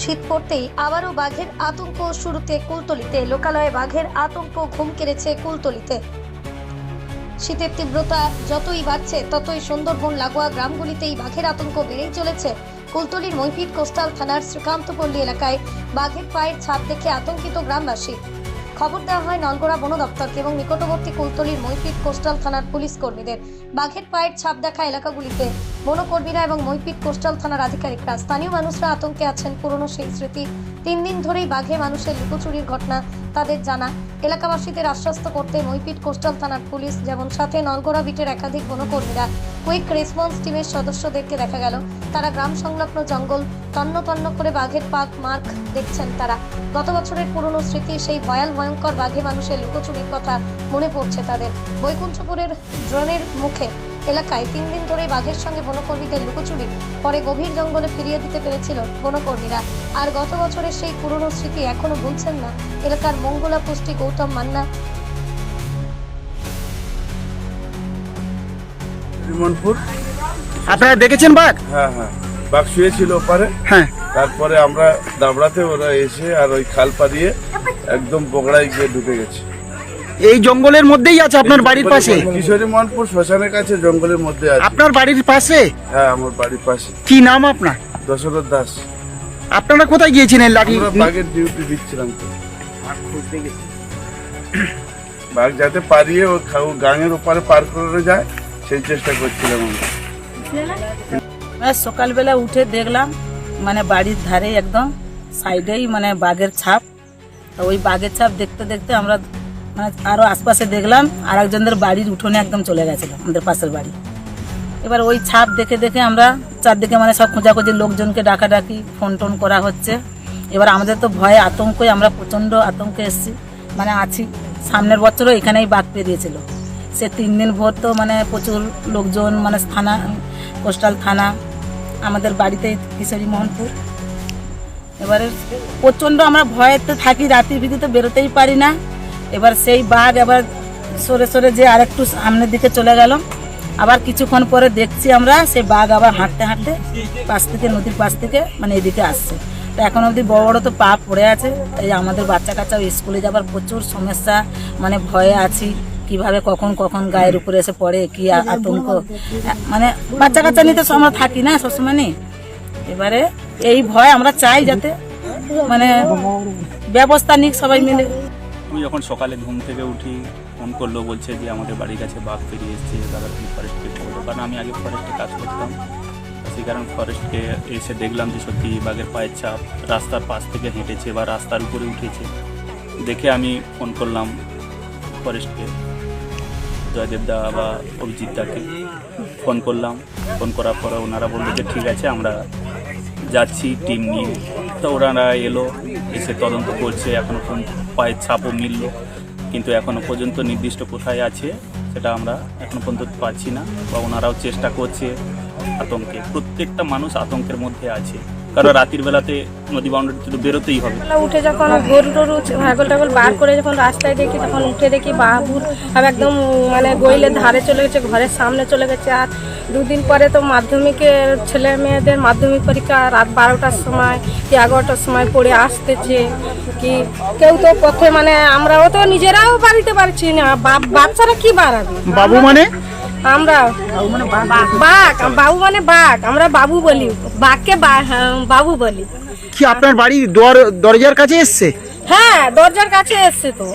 শীত পড়তেই আবারও বাঘের আতঙ্ক শুরুতে কুলতলিতে। লোকালয়ে বাঘের আতঙ্ক ঘুম কেড়েছে কুলতলিতে। শীতের তীব্রতা যতই বাড়ছে, ততই সুন্দরবন, লাগোয়া গ্রামগুলিতেই বাঘের আতঙ্ক বেড়েই চলেছে। কুলতলির মৈপিট কোস্টাল থানার শ্রীকান্তপল্লী এলাকায় বাঘের পায়ের ছাপ দেখে আতঙ্কিত গ্রামবাসী। খবর দেওয়া হয় নলগোড়া বন দপ্তরকে এবং নিকটবর্তী কুলতলির মৈপিট কোস্টাল থানার পুলিশ কর্মীদের। বাঘের পায়ের ছাপ দেখা এলাকাগুলিতে। বনকর্মীরা এবং মৈপিট কোস্টাল থানার আধিকারিকরা। স্থানীয় মানুষরা আতঙ্কে আছেন, পুরনো সেই স্মৃতি। তিন দিন ধরেই বাঘে মানুষের লুকোচুরির ঘটনা তাদের জানা। এলাকাবাসীদের আশ্বস্ত করতে মৈপিট কোস্টাল থানার পুলিশ যেমন সাথে নলগোড়া বিটের একাধিক বনকর্মীরা কুইক রেসপন্স টিমের সদস্যদেরকে দেখা গেল। তারা গ্রাম সংলগ্ন জঙ্গল তন্ন তন্ন করে বাঘের পাক মার্ক দেখছেন তারা। গত বছরের পুরনো স্মৃতি, সেই ভয়াল ভয়ঙ্কর বাঘে মানুষের লুকোচুরির কথা মনে পড়ছে তাদের। বৈকুণ্ঠপুরের ড্রোনের মুখে এলাকায় তিন দিন ধরে বাঘের সঙ্গে বনকর্মীদের লুকোচুরি পরে গভীর জঙ্গলে ফিরিয়ে দিতে পেরেছিল বনকর্মীরা। আর গত বছরের সেই পুরনো স্মৃতি এখনও ভুলছেন না এলাকার মঙ্গলা পুষ্টি গৌতম মান্না। বিমনপুর আপনারা দেখেছেন বাঘ? হ্যাঁ হ্যাঁ। বাঘ শুয়েছিল ওপারে। হ্যাঁ। তারপরে আমরা দাবড়াতে ওরা এসে আর ওই খাল পাড়িয়ে একদম বগড়ায় গিয়ে ঢুকে গেছে। এই জঙ্গলের মধ্যেই আছে আপনার বাড়ির পাশে? কিশোরী মনপুর শ্মশানের কাছে জঙ্গলের মধ্যে আছে। আপনার বাড়ির পাশে? হ্যাঁ আমার বাড়ির পাশে। কি নাম আপনার? দশরথ দাস। আপনারা কোথায় গিয়েছিলেন লাঠি বাঘের ডিউটি দিচ্ছিলাম তো। বাঘ যাতে পারিয়ে ও গাঙের ওপারে পার করে যায় সেই চেষ্টা করছিলাম আমরা। আমরা সকালবেলা উঠে দেখলাম মানে বাড়ির ধারে একদম সাইডেই মানে বাঘের ছাপ। ওই বাঘের ছাপ দেখতে দেখতে আমরা আরও আশপাশে দেখলাম আর একজনদের বাড়ির উঠোনে একদম চলে গেছিল, আমাদের পাশের বাড়ি। এবার ওই ছাপ দেখে দেখে আমরা চারদিকে মানে সব খোঁজাখুঁজি, লোকজনকে ডাকাডাকি, ফোন টোন করা হচ্ছে। এবার আমাদের তো ভয়ে আতঙ্কে আমরা প্রচণ্ড আতঙ্কে এসেছি। মানে আছি, সামনের বছরও এখানেই বাঘ পেরিয়েছিল সে তিন দিন ভোর তো মানে প্রচুর লোকজন মানে থানা, কোস্টাল থানা, আমাদের বাড়িতে কিশোরী মোহনপুর এবারে প্রচণ্ড আমরা ভয়েতে থাকি, রাতের ভিতরে বেরোতেই পারি না। এবার সেই বাঘ এবার সরে সরে যে আরেকটু সামনের দিকে চলে গেল। আবার কিছুক্ষণ পরে দেখছি আমরা, সেই বাঘ আবার হাঁটতে হাঁটতে পাশ থেকে, নদীর পাশ থেকে মানে এদিকে আসছে। তো এখন অবধি বড় বড় তো পা পড়ে আছে। এই আমাদের বাচ্চা কাচ্চাও স্কুলে যাবার প্রচুর সমস্যা মানে ভয়ে আছি। কীভাবে, কখন কখন গায়ের উপরে এসে পড়ে, কি আতঙ্ক। মানে বাচ্চা কাচ্চা নিয়ে তো আমরা থাকি না সবসময় নেই এবারে এই ভয় আমরা চাই যাতে মানে ব্যবস্থা নিক সবাই মিলে। আমি যখন সকালে ঘুম থেকে উঠি, ফোন করল, বলছে যে আমাদের বাড়ির কাছে বাঘ বেরিয়ে এসছে, দাদা তুমি ফরেস্টকে বলো কারণ আমি আগে ফরেস্টে কাজ করতাম। সেই কারণে ফরেস্টকে এসে দেখলাম যে সত্যি বাঘের পায়ের ছাপ রাস্তার পাশ থেকে হেঁটেছে বা রাস্তার উপরে উঠেছে। দেখে আমি ফোন করলাম ফরেস্টকে জয়দেব দা বা অভিজিৎ দাকে ফোন করলাম। ফোন করার পরে ওনারা বলল যে, ঠিক আছে, আমরা যাচ্ছি টিম নিয়ে। তো ওনারা এলো, এসে তদন্ত করছে এখনও পায়ের ছাপও মিলল। কিন্তু এখনও পর্যন্ত নির্দিষ্ট কোথায় আছে, সেটা আমরা এখনও পর্যন্ত পাচ্ছি না, বা ওনারাও চেষ্টা করছে আতঙ্কে। প্রত্যেকটা মানুষ আতঙ্কের মধ্যে আছে। কারণ রাতের বেলাতে নদী বাউন্ডারিতে তো বেরোতেই হবে। উঠে যখন গরু টরু ছাগল টাগল বার করে যখন রাস্তায় দেখি তখন উঠে দেখি বাবুর একদম মানে গইলের ধারে চলে গেছে ঘরের সামনে চলে গেছে। আর দুদিন পরে তো মাধ্যমিকের ছেলে মেয়েদের মাধ্যমিক পরীক্ষা রাত বারোটার সময় কি এগারোটার সময় পড়ে আসতেছে কি কেউ তো পথে মানে আমরাও তো নিজেরাও বাড়িতে পারছি না। বাচ্চারা কি বাড়াবে? বাবু মানে? আমরা বাঘ বাবু মানে বাঘ আমরা বাবু বলি। বাঘকে হ্যাঁ, বাবু বলি। কি আপনার বাড়ি দর দরজার কাছে এসছে? হ্যাঁ দরজার কাছে এসছে তো।